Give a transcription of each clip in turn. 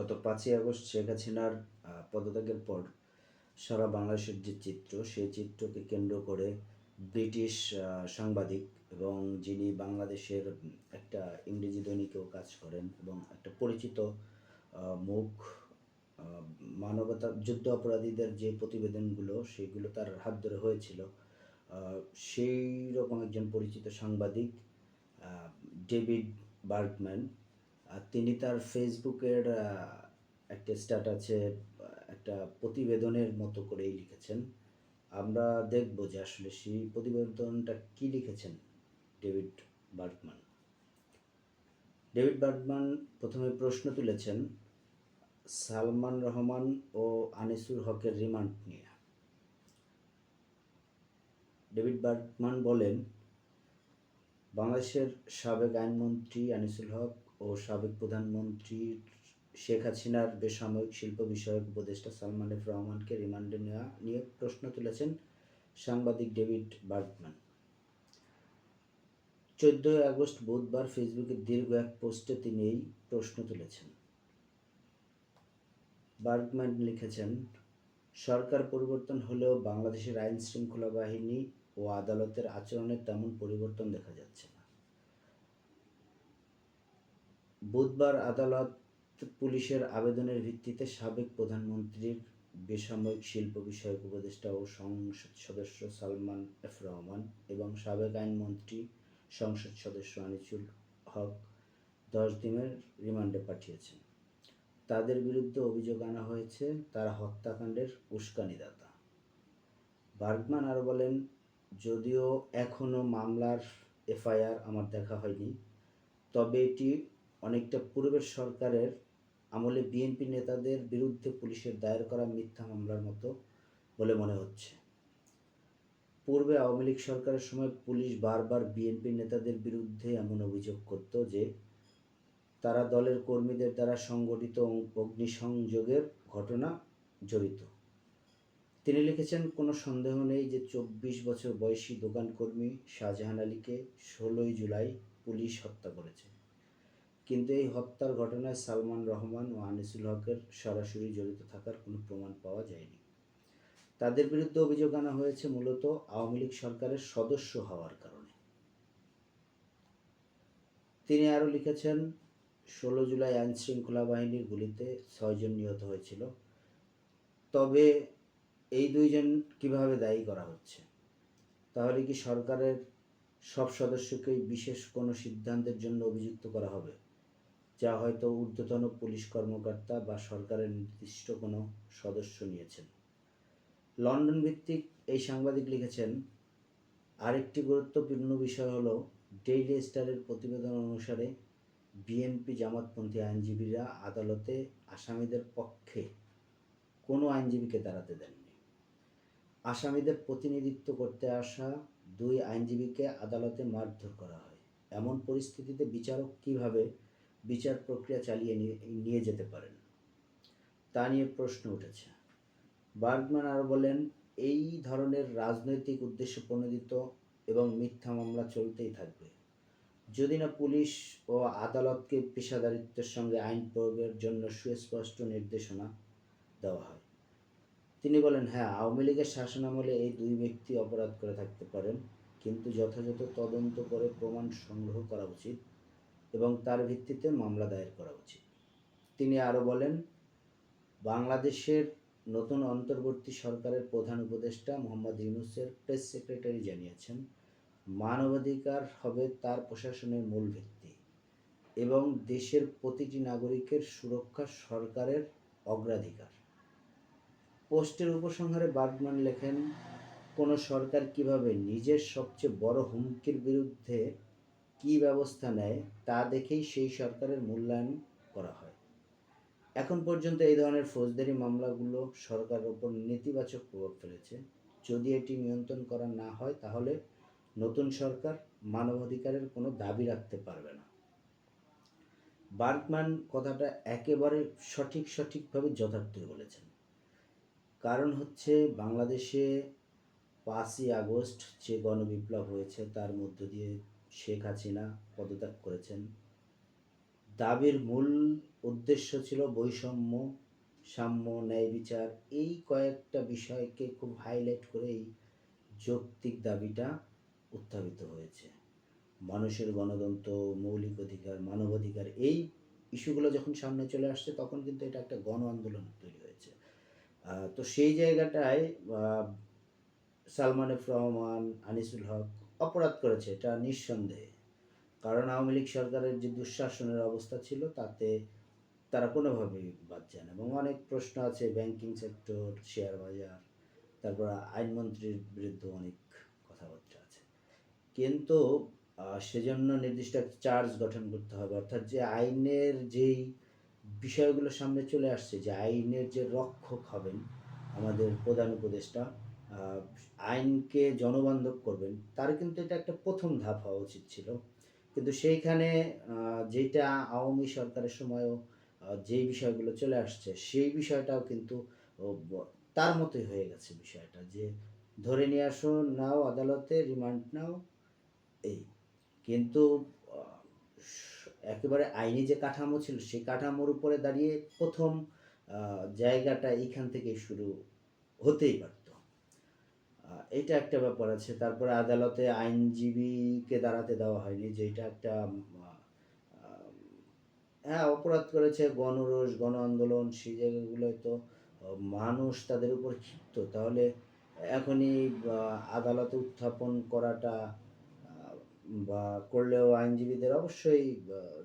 গত পাঁচই আগস্ট শেখ হাসিনার পদত্যাগের পর সারা বাংলাদেশের যে চিত্র, সেই চিত্রকে কেন্দ্র করে ব্রিটিশ সাংবাদিক এবং যিনি বাংলাদেশের একটা ইংরেজি দৈনিকেও কাজ করেন এবং একটা পরিচিত মুখ মানবতা, যুদ্ধ অপরাধীদের যে প্রতিবেদনগুলো, সেগুলো তার হাত ধরে হয়েছিল। সেই রকম একজন পরিচিত সাংবাদিক ডেভিড বার্গম্যান তিনি তার ফেসবুকের একটা স্ট্যাটাসে একটা প্রতিবেদনের মতো করেই লিখেছেন। আমরা দেখব যে আসলে সেই প্রতিবেদনটা কি লিখেছেন ডেভিড বার্গম্যান ডেভিড বার্গম্যান প্রথমে প্রশ্ন তুলেছেন, সালমান রহমান ও আনিসুর হকের রিমান্ড নিয়ে। ডেভিড বার্গম্যান বলেন, বাংলাদেশের সাবেক আইনমন্ত্রী আনিসুল হক ও সাবেক প্রধানমন্ত্রী শেখ হাসিনার বেসামরিক শিল্প বিষয়ক উপদেষ্টা সালমান এফ রহমানকে রিমান্ডে নেওয়া নিয়ে প্রশ্ন তুলেছেন সাংবাদিক ডেভিড বার্গম্যান চোদ্দই আগস্ট বুধবার ফেসবুকে দীর্ঘ এক পোস্টে তিনি এই প্রশ্ন তুলেছেন। বার্গম্যান লিখেছেন, সরকার পরিবর্তন হলেও বাংলাদেশের আইন শৃঙ্খলা বাহিনী ও আদালতের আচরণে তেমন পরিবর্তন দেখা যাচ্ছে না। বুধবার আদালত পুলিশের আবেদনের ভিত্তিতে সাবেক প্রধানমন্ত্রীর বেসামরিক শিল্প বিষয়ক উপদেষ্টা ও সংসদ সদস্য সালমান এফ রহমান এবং সাবেক আইনমন্ত্রী সংসদ সদস্য আনিসুল হক দশ দিনের রিমান্ডে পাঠিয়েছেন। তাদের বিরুদ্ধে অভিযোগ আনা হয়েছে, তারা হত্যাকাণ্ডের উস্কানিদাতা। বার্গম্যান আরও বলেন, যদিও এখনও মামলার এফআইআর আমার দেখা হয়নি, তবে এটি অনেকটা পূর্বের সরকারের আমলে বিএনপি নেতাদের বিরুদ্ধে পুলিশের দায়ের করা মিথ্যা মামলার মতো বলে মনে হচ্ছে। পূর্বে আওয়ামী লীগ সরকারের সময় পুলিশ বারবার বিএনপি নেতাদের বিরুদ্ধে এমন অভিযোগ করত যে, তারা দলের কর্মীদের দ্বারা সংগঠিত অগ্নিসংযোগের ঘটনা জড়িত। তিনি লিখেছেন, কোনো সন্দেহ নেই যে চব্বিশ বছর বয়সী দোকানকর্মী শাহজাহান আলীকে ষোলোই জুলাই পুলিশ হত্যা করেছে। কিন্তু এই হত্যার ঘটনায় সালমান রহমান ও আনিসুল হকের সরাসরি জড়িত থাকার কোনো প্রমাণ পাওয়া যায়নি। তাদের বিরুদ্ধে অভিযোগ আনা হয়েছে মূলত আওয়ামী লীগ সরকারের সদস্য হওয়ার কারণে। তিনি আরও লিখেছেন, ষোলো জুলাই আইন শৃঙ্খলা বাহিনীর গুলিতে ছয়জন নিহত হয়েছিল। তবে এই দুইজন কীভাবে দায়ী করা হচ্ছে? তাহলে কি সরকারের সব সদস্যকেই বিশেষ কোনো সিদ্ধান্তের জন্য অভিযুক্ত করা হবে? যা হয়তো ঊর্ধ্বতন পুলিশ কর্মকর্তা বা সরকারের নির্দিষ্ট কোনো সদস্য নিয়েছেন। লন্ডন ভিত্তিক এই সাংবাদিক লিখেছেন, আরেকটি গুরুত্বপূর্ণ বিষয় হলো, ডেইলি স্টারের প্রতিবেদন অনুসারে বিএনপি জামাতপন্থী আইনজীবীরা আদালতে আসামিদের পক্ষে কোনো আইনজীবীকে দাঁড়াতে দেননি। আসামিদের প্রতিনিধিত্ব করতে আসা দুই আইনজীবীকে আদালতে মারধর করা হয়। এমন পরিস্থিতিতে বিচারক কীভাবে বিচার প্রক্রিয়া চালিয়ে নিয়ে যেতে পারেন। তা নিয়ে প্রশ্ন উঠেছে। বার্গম্যান আরও বলেন, এই ধরনের রাজনৈতিক উদ্দেশ্য প্রণোদিত এবং মিথ্যা মামলা চলতেই থাকবে। যদি না পুলিশ ও আদালতকে পেশাদারিত্বের সঙ্গে আইন প্রয়োগের জন্য সুস্পষ্ট নির্দেশনা দেওয়া হয়। তিনি বলেন হ্যাঁ আওয়ামী লীগের শাসনামলে এই দুই ব্যক্তি অপরাধ করে থাকতে পারেন, কিন্তু যথাযথ তদন্ত করে প্রমাণ সংগ্রহ করা উচিত। এবং তার ভিত্তিতে মামলা দায়ের করা উচিত। তিনি আরও বলেন, বাংলাদেশের নতুন অন্তর্বর্তী সরকারের প্রধান উপদেষ্টা মোহাম্মদ ইউনুসের প্রেস সেক্রেটারি জানিয়েছেন, মানবাধিকার হবে তার প্রশাসনের মূল ভিত্তি এবং দেশের প্রতিটি নাগরিকের সুরক্ষা সরকারের অগ্রাধিকার। পোস্টের উপসংহারে বার্গম্যান লেখেন, কোনো সরকার কীভাবে নিজের সবচেয়ে বড় হুমকির বিরুদ্ধে কী ব্যবস্থা নেয় তা দেখেই সেই সরকারের মূল্যায়ন করা হয়। এখন পর্যন্ত এই ধরনের ফৌজদারি মামলাগুলো সরকারের ওপর নেতিবাচক প্রভাব ফেলেছে। যদি এটি নিয়ন্ত্রণ করা না হয়, তাহলে নতুন সরকার মানবাধিকারের কোনো দাবি রাখতে পারবে না। বার্গম্যান কথাটা একেবারে সঠিক সঠিকভাবে যথার্থই বলেছেন। কারণ হচ্ছে বাংলাদেশে পাঁচই আগস্ট যে গণবিপ্লব হয়েছে, তার মধ্য দিয়ে শেখ হাসিনা পদত্যাগ করেছেন। দাবির মূল উদ্দেশ্য ছিল বৈষম্য, সাম্য, ন্যায় বিচার। এই কয়েকটা বিষয়কে খুব হাইলাইট করেই যৌক্তিক দাবিটা উত্থাপিত হয়েছে। মানুষের গণতন্ত্র, মৌলিক অধিকার মানবাধিকার এই ইস্যুগুলো যখন সামনে চলে আসছে, তখন কিন্তু এটা একটা গণ আন্দোলন তৈরি হয়েছে। তো সেই জায়গাটায় সালমান এফ রহমান, আনিসুল হক অপরাধ করেছে, এটা নিঃসন্দেহে। কারণ আওয়ামী লীগ সরকারের যে দুঃশাসনের অবস্থা ছিল, তাতে তারা কোনোভাবেই বাদ না। এবং অনেক প্রশ্ন আছে ব্যাংকিং সেক্টর শেয়ার বাজার, তারপর আইনমন্ত্রীর বিরুদ্ধে অনেক কথাবার্তা আছে। কিন্তু সেজন্য নির্দিষ্ট একটা চার্জ গঠন করতে হবে। অর্থাৎ যে আইনের যেই বিষয়গুলো সামনে চলে আসছে, যে আইনের যে রক্ষক হবেন আমাদের প্রধান উপদেষ্টা আইনকে জনবান্ধব করবেন তার কিন্তু এটা একটা প্রথম ধাপ হওয়া উচিত ছিল। কিন্তু সেইখানে যেটা আওয়ামী সরকারের সময়ও যেই বিষয়গুলো চলে আসছে সেই বিষয়টাও কিন্তু তার মতোই হয়ে গেছে বিষয়টা যে ধরে নিয়ে আসো নাও আদালতে রিমান্ড নাও এই। কিন্তু একেবারে আইনি যে কাঠামো ছিল সেই কাঠামোর উপরে দাঁড়িয়ে প্রথম জায়গাটা এইখান থেকে শুরু হতেই আহ, এটা একটা ব্যাপার আছে। তারপরে আদালতে আইনজীবীকে দাঁড়াতে দেওয়া হয়নি যেটা একটা হ্যাঁ অপরাধ করেছে গণরোষ, গণ আন্দোলন, সেই জায়গাগুলোয় তো মানুষ তাদের উপর ক্ষিপ্ত। তাহলে এখনই আদালতে উত্থাপন করাটা বা করলেও আইনজীবীদের অবশ্যই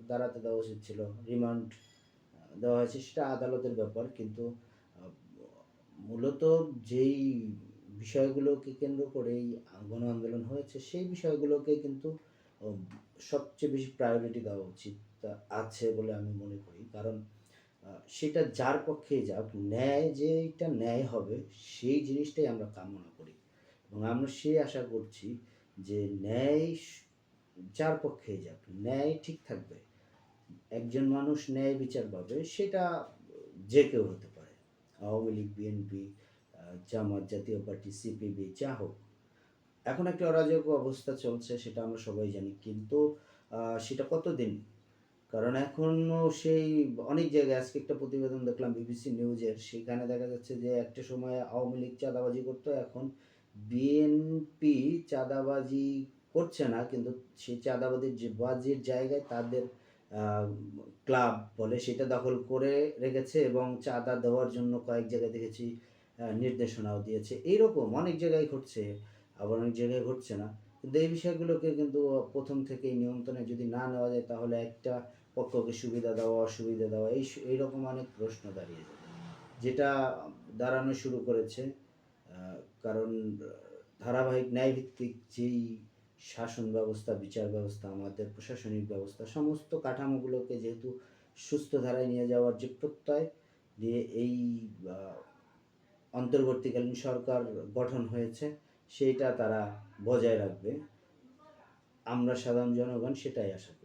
দাঁড়াতে দেওয়া উচিত ছিল, রিমান্ড দেওয়া হয়েছে, সেটা আদালতের ব্যাপার। কিন্তু মূলত যেই বিষয়গুলোকে কেন্দ্র করে এই গণ আন্দোলন হয়েছে, সেই বিষয়গুলোকে কিন্তু সবচেয়ে বেশি প্রায়োরিটি দেওয়া উচিত আছে বলে আমি মনে করি। কারণ সেটা যার পক্ষেই যাক, ন্যায় যেটা ন্যায় হবে, সেই জিনিসটাই আমরা কামনা করি। এবং আমরা সেই আশা করছি যে ন্যায় যার পক্ষেই যাক, ন্যায় ঠিক থাকবে। একজন মানুষ ন্যায় বিচার পাবে, সেটা যে কেউ হতে পারে। আওয়ামী লীগ, বিএনপি জামাত জাতীয় পার্টি সিপিবি যা হোক। এখন একটা অরাজক অবস্থা চলছে, সেটা আমরা সবাই জানি। কিন্তু সেটা কতদিন? কারণ এখনও সেই অনেক জায়গায়, আজকে একটা প্রতিবেদন দেখলাম বিবিসি নিউজের, সেখানে দেখা যাচ্ছে যে একটা সময় আওয়ামী লীগ চাঁদাবাজি করতো, এখন বিএনপি চাঁদাবাজি করছে না, কিন্তু সেই চাঁদাবাজির যে বাজির জায়গায় তাদের ক্লাব বলে সেটা দখল করে রেখেছে এবং চাঁদা দেওয়ার জন্য কয়েক জায়গায় দেখেছি নির্দেশনাও দিয়েছে। এইরকম অনেক জায়গায় ঘটছে, আবার অনেক জায়গায় ঘটছে না। কিন্তু এই বিষয়গুলোকে কিন্তু প্রথম থেকেই নিয়ন্ত্রণে যদি না নেওয়া যায়, তাহলে একটা পক্ষকে সুবিধা দেওয়া, অসুবিধা দেওয়া, এই এইরকম অনেক প্রশ্ন দাঁড়িয়ে যাবে যেটা দাঁড়ানো শুরু করেছে কারণ ধারাবাহিক ন্যায়ভিত্তিক যেই শাসন ব্যবস্থা, বিচার ব্যবস্থা, আমাদের প্রশাসনিক ব্যবস্থা, সমস্ত কাঠামোগুলোকে যেহেতু সুস্থ ধারায় নিয়ে যাওয়ার যে প্রত্যয় দিয়ে এই অন্তর্বর্তীকালীন সরকার গঠন হয়েছে সেইটা তারা বজায় রাখবে। আমরা সাধারণ জনগণ সেটাই আশা করি।